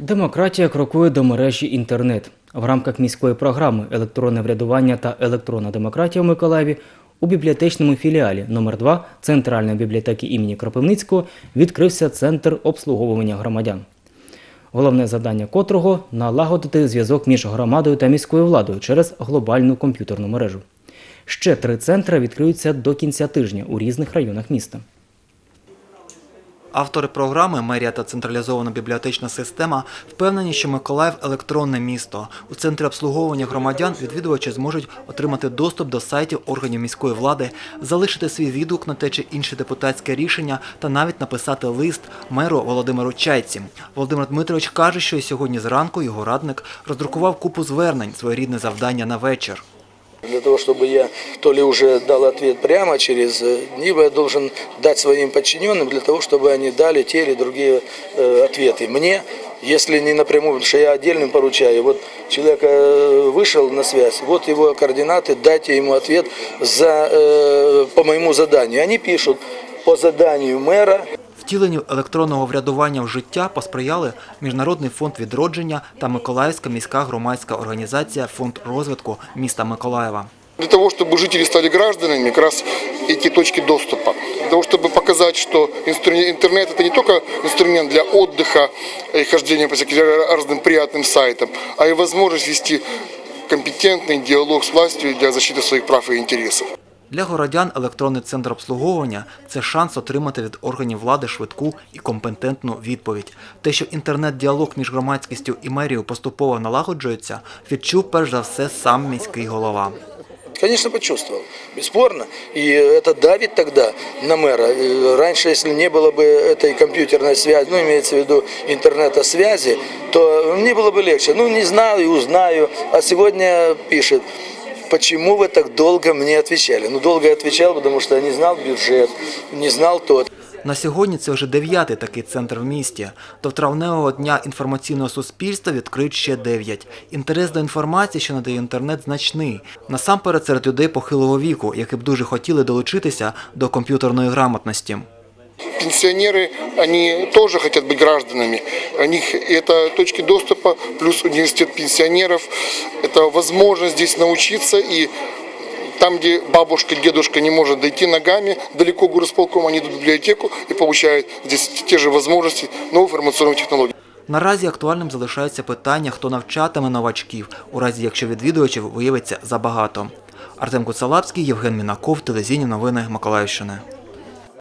Демократія крокує до мережі інтернет. В рамках міської програми Електронне врядування та електронна демократія у Миколаєві у бібліотечному філіалі номер 2 Центральної бібліотеки імені Кропивницького відкрився центр обслуговування громадян. Головне завдання котрого налагодити зв'язок між громадою та міською владою через глобальну комп'ютерну мережу. Ще три центри відкриються до кінця тижня у різних районах міста. Автори програми Мерія та централізована бібліотечна система впевнені, що Миколаїв електронне місто. У центрі обслуговування громадян відвідувачі зможуть отримати доступ до сайтів органів міської влади, залишити свій відгук на те чи інше депутатське рішення та навіть написати лист меру Володимиру Чайці. Володимир Дмитрович каже, що і сьогодні зранку його радник роздрукував купу звернень, своєрідне завдання на вечір. Для того, чтобы я то ли уже дал ответ прямо через э, либо я должен дать своим подчиненным для того, чтобы они дали те или другие э, ответы. Мне, если не напрямую, потому что я отдельным поручаю, вот человек э, вышел на связь, вот его координаты, дайте ему ответ за, э, по моему заданию. Они пишут по заданию мэра, Втіленню електронного врядування в життя посприяли Міжнародний фонд відродження та Миколаївська міська громадська організація Фонд розвитку міста Миколаєва. Для того, чтобы жители стали гражданами, как раз эти точки доступа. Для того, чтобы показать, что инстру- интернет это не только инструмент для отдыха и хождения по всяким разным приятным сайтам, а и возможность вести компетентный диалог с властью для защиты своих прав и интересов. Для городян електронний центр обслуговування це шанс отримати від органів влади швидку і компетентну відповідь. Те, що інтернет-діалог між громадськістю і мерією поступово налагоджується, відчув перш за все сам міський голова. Конечно, почувствовал, бесспорно. И это давит тогда на мэра. Э, Раньше, если не было бы этой компьютерной связи, ну, имеется в виду интернета связи, то мне было бы легче. Ну, не знаю и узнаю. А сегодня пишет, почему вы так долго мне отвечали? Ну, долго я отвечал, потому что не знал бюджет, не знал тот. На сьогодні це вже дев'ятий такий центр в місті. До травневого дня інформаційного суспільства відкриють ще дев'ять. Інтерес до інформації, що надає інтернет, значний. Насамперед серед людей похилого віку, які б дуже хотіли долучитися до комп'ютерної грамотності. Пенсионеры, они тоже хотят быть гражданами. У них это точки доступа, плюс университет пенсионеров. Это возможность здесь научиться и там, где бабушка, дедушка не может дойти ногами далеко к горосполкому, они идут в библиотеку и получают здесь те же возможности новых информационных технологий. Наразі актуальним залишається питання, хто навчатиме новачків, у разі якщо відвідувачів виявиться забагато. Артем Куцалапський, Євген Мінаков, телевізійні новини Миколаївщини.